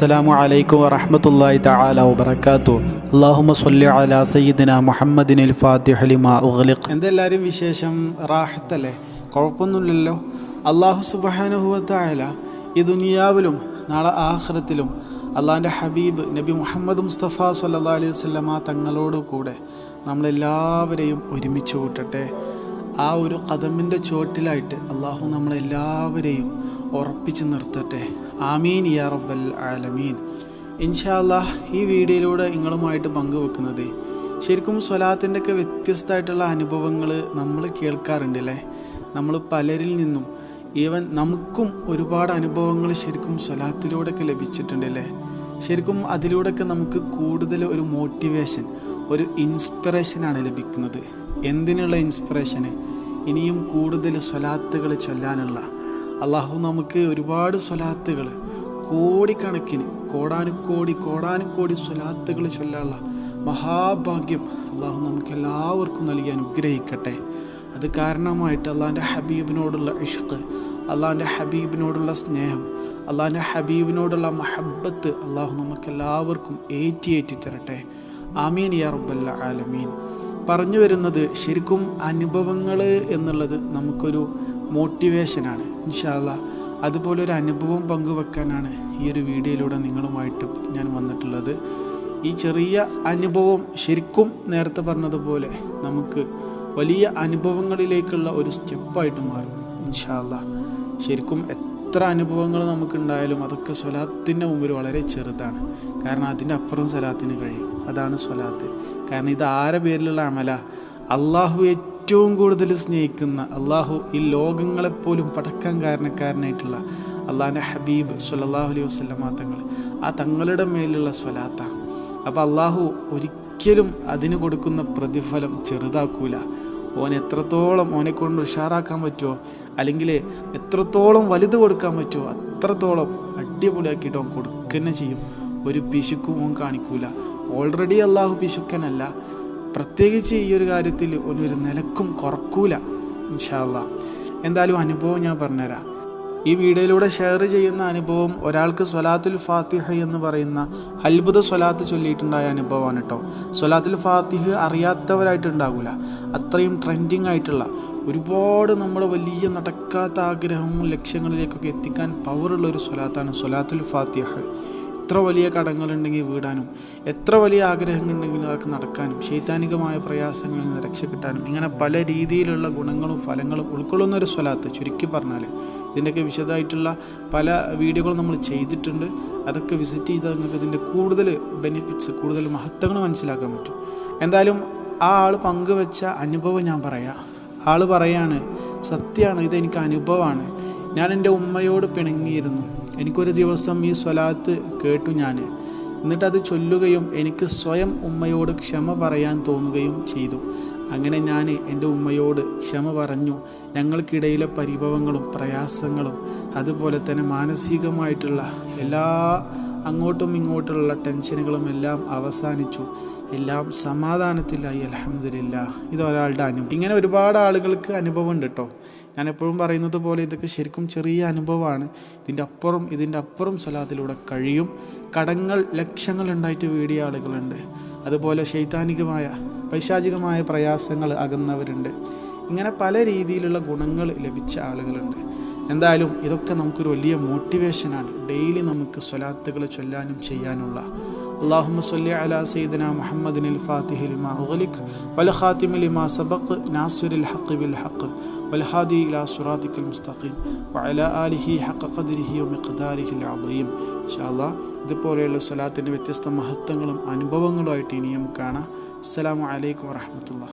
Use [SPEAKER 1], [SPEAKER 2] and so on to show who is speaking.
[SPEAKER 1] അസ്സലാമു അലൈക്കും വറഹ്മത്തുള്ളാഹി തആല വബറകാതു അല്ലാഹുമ്മ സ്വല്ലി അലാ സയ്യിദിന മുഹമ്മദിനിൽ ഫാത്തിഹ ലിമാ ഉഗ്ലിഖ്. എന്തെല്ലാവരും വിശേഷം? റാഹത്തല്ലേ? കുഴപ്പമൊന്നുമില്ലല്ലോ. അള്ളാഹു സുബ്ഹാനഹു ഈ ദുനിയാവിലും നാളെ ആഖിറത്തിലും അള്ളാഹിന്റെ ഹബീബ് നബി മുഹമ്മദ് മുസ്തഫ സല്ലാ അലൈഹി വസല്ലമ തങ്ങളോട് കൂടെ നമ്മളെല്ലാവരെയും ഒരുമിച്ച് കൂട്ടട്ടെ. ആ ഒരു കഥമിന്റെ ചുവട്ടിലായിട്ട് അള്ളാഹു നമ്മളെല്ലാവരെയും ഉറപ്പിച്ച് നിർത്തട്ടെ. ആമീൻ യാ റബ്ബൽ ആലമീൻ. ഇൻഷാ അല്ലാഹ് ഈ വീഡിയോയിലൂടെ നിങ്ങളുമായിട്ട് പങ്കുവെക്കുന്നത് ശരിക്കും സ്വലാത്തിന്റെ ഒക്കെ വ്യത്യസ്തമായിട്ടുള്ള അനുഭവങ്ങൾ നമ്മൾ കേൾക്കാറുണ്ട് അല്ലേ? നമ്മൾ പലരിൽ നിന്നും ഈവൻ നമുക്കും ഒരുപാട് അനുഭവങ്ങൾ ശരിക്കും സ്വലാത്തിലൂടെയൊക്കെ ലഭിച്ചിട്ടുണ്ട് അല്ലേ? ശരിക്കും അതിലൂടെയൊക്കെ നമുക്ക് കൂടുതൽ ഒരു മോട്ടിവേഷൻ ഒരു ഇൻസ്പിറേഷനാണ് ലഭിക്കുന്നത്. എന്തിനുള്ള ഇൻസ്പിറേഷന് ഇനിയും കൂടുതൽ സ്വലാത്തുകൾ ചൊല്ലാനുള്ള. അള്ളാഹു നമുക്ക് ഒരുപാട് സ്വലാത്തുകൾ കോടിക്കണക്കിന് കോടാനുകോടി കോടാനുകോടി സ്വലാത്തുകൾ ചൊല്ലാനുള്ള മഹാഭാഗ്യം അള്ളാഹു നമുക്ക് എല്ലാവർക്കും നൽകി അനുഗ്രഹിക്കട്ടെ. അത് കാരണമായിട്ട് അള്ളാന്റെ ഹബീബിനോടുള്ള ഇഷ്ക് അള്ളാന്റെ ഹബീബിനോടുള്ള സ്നേഹം അള്ളാന്റെ ഹബീബിനോടുള്ള മഹബത്ത് അള്ളാഹു നമുക്ക് എല്ലാവർക്കും ഏറ്റി ഏറ്റി തരട്ടെ ആമീൻ യാ റബ്ബല്ല ആലമീൻ. പറഞ്ഞു വരുന്നത് ശരിക്കും അനുഭവങ്ങൾ എന്നുള്ളത് നമുക്കൊരു മോട്ടിവേഷനാണ്. ഇൻഷാല്ല അതുപോലെ ഒരു അനുഭവം പങ്കുവെക്കാനാണ് ഈ ഒരു വീഡിയോയിലൂടെ നിങ്ങളുമായിട്ട് ഞാൻ വന്നിട്ടുള്ളത്. ഈ ചെറിയ അനുഭവം ശരിക്കും നേരത്തെ പറഞ്ഞതുപോലെ നമുക്ക് വലിയ അനുഭവങ്ങളിലേക്കുള്ള ഒരു സ്റ്റെപ്പായിട്ട് മാറും. ഇൻഷാല്ല ശരിക്കും എത്ര അനുഭവങ്ങൾ നമുക്കുണ്ടായാലും അതൊക്കെ സ്വലാത്തിന്റെ മുമ്പിൽ വളരെ ചെറുതാണ്. കാരണം അതിന്റെ അപ്പുറം സ്വലാത്തിന് കഴിയും. അതാണ് സ്വലാത്ത്. കാരണം ഇത് ആരെ പേരിലുള്ള അമല? അള്ളാഹു ഏറ്റവും കൂടുതൽ സ്നേഹിക്കുന്ന അള്ളാഹു ഈ ലോകങ്ങളെപ്പോലും പടക്കാൻ കാരണക്കാരനായിട്ടുള്ള അള്ളാഹിന്റെ ഹബീബ് സുലല്ലാഹു അലൈഹി വസ്ലമാ തങ്ങൾ. ആ തങ്ങളുടെ മേലുള്ള സ്വലാത്ത. അപ്പോൾ അള്ളാഹു ഒരിക്കലും അതിന് കൊടുക്കുന്ന പ്രതിഫലം ചെറുതാക്കൂല. ഓൻ എത്രത്തോളം ഓനെ കൊണ്ട് ഉഷാറാക്കാൻ പറ്റുമോ അല്ലെങ്കിൽ എത്രത്തോളം വലുത് കൊടുക്കാൻ പറ്റുമോ അത്രത്തോളം അടിപൊളിയാക്കിയിട്ട് ഓൻ കൊടുക്കുക ചെയ്യും. ഒരു പിശുക്കും ഓൻ കാണിക്കൂല. ഓൾറെഡി അള്ളാഹു പിശുക്കനല്ല. പ്രത്യേകിച്ച് ഈ ഒരു കാര്യത്തിൽ ഒരു നിലക്കും കുറക്കൂല ഇൻഷാല്ല എന്തായാലും അനുഭവം ഞാൻ പറഞ്ഞുതരാം. ഈ വീഡിയോയിലൂടെ ഷെയർ ചെയ്യുന്ന അനുഭവം ഒരാൾക്ക് സ്വലാത്തുൽ ഫാത്തിഹ എന്ന് പറയുന്ന അത്ഭുത സ്വലാത്ത് ചൊല്ലിയിട്ടുണ്ടായ അനുഭവമാണ് കേട്ടോ സ്വലാത്തുൽ ഫാത്തിഹ് അറിയാത്തവരായിട്ടുണ്ടാകില്ല അത്രയും ട്രെൻഡിങ് ആയിട്ടുള്ള ഒരുപാട് നമ്മൾ വലിയ നടക്കാത്ത ആഗ്രഹവും ലക്ഷ്യങ്ങളിലേക്കൊക്കെ എത്തിക്കാൻ പവറുള്ള ഒരു സ്വലാത്താണ് സ്വലാത്തുൽ ഫാത്തിഹ. എത്ര വലിയ കടങ്ങളുണ്ടെങ്കിൽ വീടാനും എത്ര വലിയ ആഗ്രഹങ്ങളുണ്ടെങ്കിലും അതൊക്കെ നടക്കാനും ശൈതാനികമായ പ്രയാസങ്ങളിൽ നിന്ന് രക്ഷ കിട്ടാനും ഇങ്ങനെ പല രീതിയിലുള്ള ഗുണങ്ങളും ഫലങ്ങളും ഉൾക്കൊള്ളുന്ന ഒരു സ്വലാത്ത് ചുരുക്കി പറഞ്ഞാൽ ഇതിന്റെയൊക്കെ വിശദമായിട്ടുള്ള പല വീഡിയോകളും നമ്മൾ ചെയ്തിട്ടുണ്ട്. അതൊക്കെ വിസിറ്റ് ചെയ്താൽ നിങ്ങൾക്ക് ഇതിന്റെ കൂടുതൽ ബെനിഫിറ്റ്സ് കൂടുതൽ മഹത്വങ്ങൾ മനസ്സിലാക്കാൻ പറ്റും. എന്തായാലും ആ ആൾ പങ്കുവെച്ച അനുഭവം ഞാൻ പറയാം. ആൾ പറയാണ് സത്യമാണ് ഇതെനിക്ക് അനുഭവമാണ്. ഞാൻ എന്റെ ഉമ്മയോട് പിണങ്ങിയിരുന്നു. എനിക്കൊരു ദിവസം ഈ സ്വലാത്ത് കേട്ടു ഞാൻ എന്നിട്ടത് ചൊല്ലുകയും എനിക്ക് സ്വയം ഉമ്മയോട് ക്ഷമ പറയാൻ തോന്നുകയും ചെയ്തു. അങ്ങനെ ഞാൻ എന്റെ ഉമ്മയോട് ക്ഷമ പറഞ്ഞു. ഞങ്ങൾക്കിടയിലെ പരിഭവങ്ങളും പ്രയാസങ്ങളും അതുപോലെ തന്നെ മാനസികമായിട്ടുള്ള എല്ലാ അങ്ങോട്ടും ഇങ്ങോട്ടുള്ള ടെൻഷനുകളും എല്ലാം അവസാനിച്ചു. എല്ലാം സമാധാനത്തിലായി. അലഹമില്ല ഇത് ഒരാളുടെ അനുഭവം ഇങ്ങനെ ഒരുപാട് ആളുകൾക്ക് അനുഭവം ഉണ്ട് കേട്ടോ ഞാൻ എപ്പോഴും പറയുന്നത് പോലെ ഇതൊക്കെ ശരിക്കും ചെറിയ അനുഭവമാണ്. ഇതിന്റെ അപ്പുറം ഇതിന്റെ അപ്പുറം സ്വലാത്തിലൂടെ കഴിയും. കടങ്ങൾ ലക്ഷങ്ങൾ ഉണ്ടായിട്ട് വീടിയ ആളുകളുണ്ട്. അതുപോലെ ശൈതാനികമായ പൈശാചികമായ പ്രയാസങ്ങൾ അകന്നവരുണ്ട്. ഇങ്ങനെ പല രീതിയിലുള്ള ഗുണങ്ങൾ ലഭിച്ച ആളുകളുണ്ട്. എന്തായാലും ഇതൊക്കെ നമുക്കൊരു വലിയ മോട്ടിവേഷനാണ് ഡെയിലി നമുക്ക് സ്വലാത്തുകൾ ചൊല്ലാനും ചെയ്യാനുള്ള اللهم صل على سيدنا محمد الفاتح لما أغلق والخاتم لما سبق ناصر الحق بالحق والهادي إلى صراطك المستقيم وعلى آله حق قدره ومقداره العظيم إن شاء الله ഇതുപോലെയുള്ള സ്വലാത്തിൻ്റെ വ്യത്യസ്ത മഹത്വങ്ങളും അനുഭവങ്ങളുമായിട്ട് ഇനിയും കാണാം അസ്സലാമു അലൈക്കും വറഹമത്തുള്ള